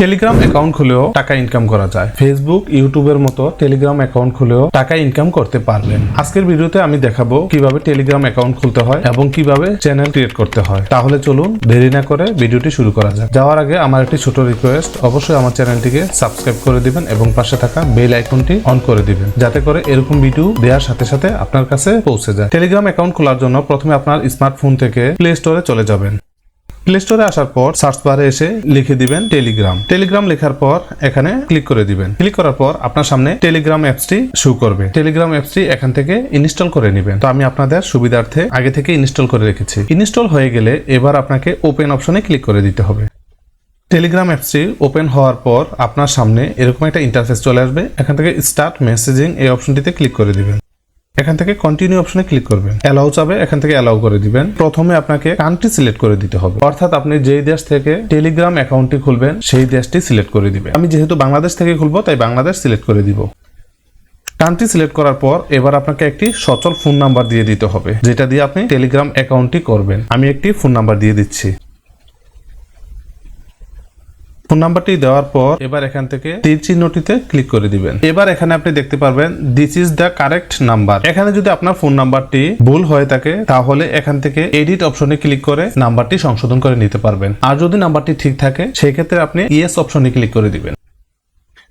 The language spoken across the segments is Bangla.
টেলিগ্রাম অ্যাকাউন্ট খুলেও টাকা ইনকাম করা যায়। ফেসবুক ইউটিউবের মতো টেলিগ্রাম অ্যাকাউন্ট খুলেও টাকা ইনকাম করতে পারবেন। আজকের ভিডিওতে আমি দেখাবো কীভাবে টেলিগ্রাম অ্যাকাউন্ট খুলতে হয় এবং কীভাবে চ্যানেল ক্রিয়েট করতে হয়। তাহলে চলুন দেরি না করে ভিডিওটি শুরু করা যাক। যাওয়ার আগে আমার একটি ছোট রিকোয়েস্ট অবশ্যই আমার চ্যানেলটিকে সাবস্ক্রাইব করে দিবেন এবং পাশে থাকা বেল আইকনটি অন করে দিবেন, যাতে করে এরকম ভিডিও দেওয়ার সাথে সাথে আপনার কাছে পৌঁছে যায়। টেলিগ্রাম অ্যাকাউন্ট খোলার জন্য প্রথমে আপনার স্মার্টফোন থেকে প্লে স্টোরে চলে যাবেন। প্লে স্টোরে আসার পর সার্চ বারে এসে লিখে দিবেন টেলিগ্রাম টেলিগ্রাম লেখার পর এখানে ক্লিক করে দিবেন। ক্লিক করার পর আপনার সামনে টেলিগ্রাম অ্যাপসটি শো করবে। টেলিগ্রাম অ্যাপসটি এখান থেকে ইনস্টল করে নেবেন। তো আমি আপনাদের সুবিধার্থে আগে থেকে ইনস্টল করে রেখেছি। ইনস্টল হয়ে গেলে এবার আপনাকে ওপেন অপশনে ক্লিক করে দিতে হবে। টেলিগ্রাম অ্যাপসটি ওপেন হওয়ার পর আপনার সামনে এরকম একটা ইন্টারফেস চলে আসবে। এখান থেকে স্টার্ট মেসেজিং এই অপশনটিতে ক্লিক করে দিবেন। এখান থেকে কন্টিনিউ অপশনে ক্লিক করবেন। অ্যালাউ চাবে, এখান থেকে অ্যালাউ করে দিবেন। প্রথমে আপনাকে কান্ট্রি সিলেক্ট করে দিতে হবে। অর্থাৎ আপনি যেই দেশ থেকে টেলিগ্রাম অ্যাকাউন্টটি খুলবেন, সেই দেশটি সিলেক্ট করে দিবেন আমি যেহেতু বাংলাদেশ থেকে খুলবো, তাই বাংলাদেশ সিলেক্ট করে দিব। কান্ট্রি সিলেক্ট করার পর এবার আপনাকে একটি সচল ফোন নাম্বার দিয়ে দিতে হবে, যেটা দিয়ে আপনি টেলিগ্রাম অ্যাকাউন্টটি করবেন। আমি একটি ফোন নাম্বার দিয়ে দিচ্ছি। ফোন নাম্বারটি দেওয়ার পর এবার এখান থেকে তীর চিহ্নটিতে ক্লিক করে দিবেন। এবার এখানে আপনি দেখতে পারবেন this is the correct number এখানে যদি আপনার ফোন নাম্বারটি ভুল হয়ে থাকে, তাহলে এখান থেকে এডিট অপশনে ক্লিক করে নাম্বারটি সংশোধন করে নিতে পারবেন। আর যদি নাম্বারটি ঠিক থাকে সেই ক্ষেত্রে আপনি ইয়েস অপশনে ক্লিক করে দিবেন।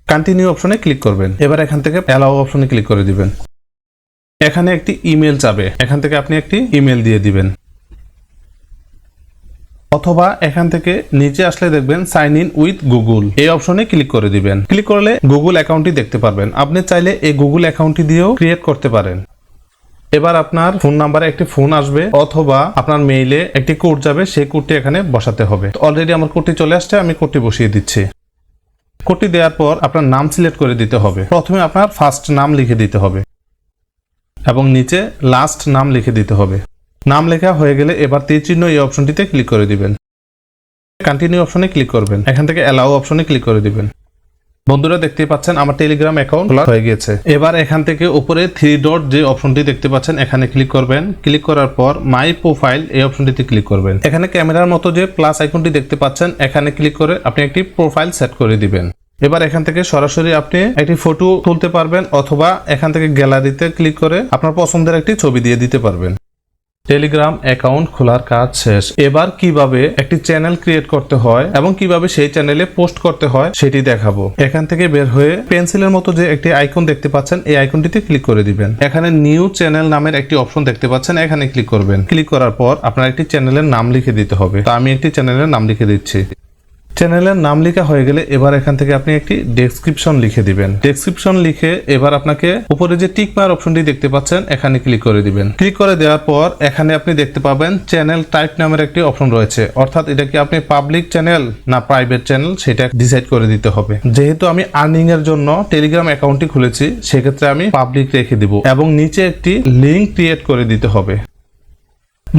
কন্টিনিউ অপশনে ক্লিক করবেন। এবার এখান থেকে অ্যালাউ অপশনে ক্লিক করে দিবেন। এখানে একটি ইমেল চাবে। এখান থেকে আপনি একটি ইমেল দিয়ে দিবেন। অথবা এখান থেকে নিচে আসলে দেখবেন সাইন ইন উইথ গুগল এই অপশনে ক্লিক করে দিবেন। ক্লিক করলে গুগল অ্যাকাউন্টটি দেখতে পারবেন। আপনি চাইলে এই গুগল অ্যাকাউন্টটি দিয়েও ক্রিয়েট করতে পারেন। এবার আপনার ফোন নাম্বারে একটি ফোন আসবে অথবা আপনার মেইলে একটি কোড যাবে, সেই কোডটি এখানে বসাতে হবে। অলরেডি আমার কোডটি চলে আসছে, আমি কোডটি বসিয়ে দিচ্ছি। কোডটি দেওয়ার পর আপনার নাম সিলেক্ট করে দিতে হবে। প্রথমে আপনার ফার্স্ট নাম লিখে দিতে হবে এবং নিচে লাস্ট নাম লিখে দিতে হবে। নাম লেখা হয়ে গেলে এবার তীর চিহ্ন এই অপশনটিতে ক্লিক করে দিবেন। কন্টিনিউ অপশনে ক্লিক করবেন। এখান থেকে অ্যালাউ অপশনে ক্লিক করে দিবেন। বন্ধুরা দেখতে পাচ্ছেন আমার টেলিগ্রাম অ্যাকাউন্ট খোলা হয়ে গেছে। এবার এখান থেকে উপরে থ্রি ডট যে অপশনটি দেখতে পাচ্ছেন, এখানে ক্লিক করবেন। ক্লিক করার পর মাই প্রোফাইল এই অপশনটিতে ক্লিক করবেন। এখানে ক্যামেরার মতো যে প্লাস আইকনটি দেখতে পাচ্ছেন, এখানে ক্লিক করে আপনি একটি প্রোফাইল সেট করে দিবেন। এবার এখান থেকে সরাসরি আপনি একটি ফটো তুলতে পারবেন, অথবা এখান থেকে গ্যালারিতে ক্লিক করে আপনার পছন্দের একটি ছবি দিয়ে দিতে পারবেন। টেলিগ্রাম অ্যাকাউন্ট খোলার কাজ শেষ। এবার কীভাবে একটি চ্যানেল ক্রিয়েট করতে হয় এবং কীভাবে সেই চ্যানেলে পোস্ট করতে হয় সেটি দেখাবো। এখান থেকে বের হয়ে পেন্সিলের মতো যে একটি আইকন দেখতে পাচ্ছেন, এই আইকনটিতে ক্লিক করে দিবেন। এখানে নিউ চ্যানেল নামের একটি অপশন দেখতে পাচ্ছেন, এখানে ক্লিক করবেন। ক্লিক করার পর আপনার একটি চ্যানেলের নাম লিখে দিতে হবে। তো আমি একটি চ্যানেলের নাম লিখে দিচ্ছি। চ্যানেলের নাম লেখা হয়ে গেলে এবার এখান থেকে আপনি একটি ডেসক্রিপশন লিখে দিবেন। ডেসক্রিপশন লিখে এবার আপনাকে উপরে যে টিক মার অপশনটি দেখতে পাচ্ছেন, এখানে ক্লিক করে দিবেন। ক্লিক করে দেওয়ার পর এখানে আপনি দেখতে পাবেন চ্যানেল টাইপ নামের একটি অপশন রয়েছে। অর্থাৎ এটা কি আপনি পাবলিক চ্যানেল না প্রাইভেট চ্যানেল সেটা ডিসাইড করে দিতে হবে। যেহেতু আমি আর্নিং এর জন্য টেলিগ্রাম অ্যাকাউন্টটি খুলেছি, সেক্ষেত্রে আমি পাবলিক রেখে দিব এবং নিচে একটি লিঙ্ক ক্রিয়েট করে দিতে হবে।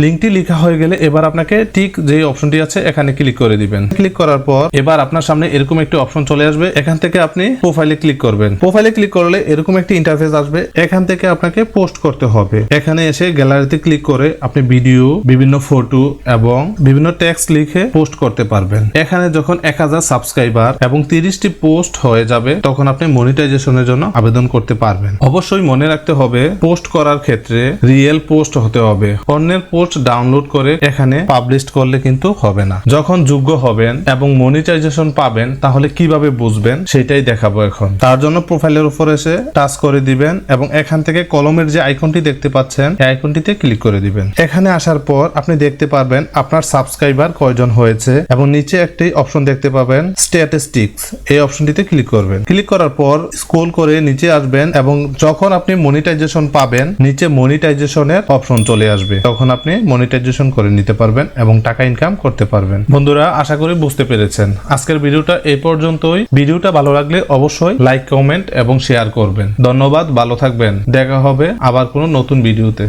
লিঙ্কটি লেখা হয়ে গেলে এবার আপনাকে ঠিক যে অপশনটি আছে, এখানে ক্লিক করে দিবেন। ক্লিক করার পর এবার আপনার সামনে এরকম একটি অপশন চলে আসবে। এখান থেকে আপনি প্রোফাইলে ক্লিক করবেন। প্রোফাইলে ক্লিক করলে এরকম একটি ইন্টারফেস আসবে। এখান থেকে আপনাকে পোস্ট করতে হবে। এখানে এসে গ্যালারিতে ক্লিক করে আপনি ভিডিও বিভিন্ন ফটো এবং বিভিন্ন টেক্সট লিখে পোস্ট করতে পারবেন। এখানে যখন এক হাজার সাবস্ক্রাইবার এবং তিরিশটি পোস্ট হয়ে যাবে, তখন আপনি মনিটাইজেশনের জন্য আবেদন করতে পারবেন। অবশ্যই মনে রাখতে হবে পোস্ট করার ক্ষেত্রে রিয়েল পোস্ট হতে হবে। অন্যের পোস্ট ডাউনলোড করে এখানে পাবলিশ করলে কিন্তু হবে না। যখন যোগ্য হবেন এবং মনিটাইজেশন পাবেন, তাহলে কীভাবে বুঝবেন? সেটাই দেখাবো এখন। তার জন্য প্রোফাইলের উপর এসে টাচ করে দিবেন এবং এখান থেকে কলমের যে আইকনটি দেখতে পাচ্ছেন, এই আইকনটিতে ক্লিক করে দিবেন। এখানে আসার পর আপনি দেখতে পারবেন আপনার সাবস্ক্রাইবার কয়জন হয়েছে এবং নিচে একটি অপশন দেখতে পাবেন স্ট্যাটিস্টিক্স এই অপশনটিতে ক্লিক করবেন। ক্লিক করার পর স্ক্রল করে নিচে আসবেন এবং যখন আপনি মনিটাইজেশন পাবেন, নিচে মনিটাইজেশনের অপশন চলে আসবে। তখন আপনি মনিটাইজেশন করে নিতে পারবেন এবং টাকা ইনকাম করতে পারবেন। বন্ধুরা, আশা করি বুঝতে পেরেছেন। আজকের ভিডিওটা এই পর্যন্তই। ভিডিওটা ভালো লাগলে অবশ্যই লাইক কমেন্ট এবং শেয়ার করবেন। ধন্যবাদ, ভালো থাকবেন। দেখা হবে আবার কোনো নতুন ভিডিওতে।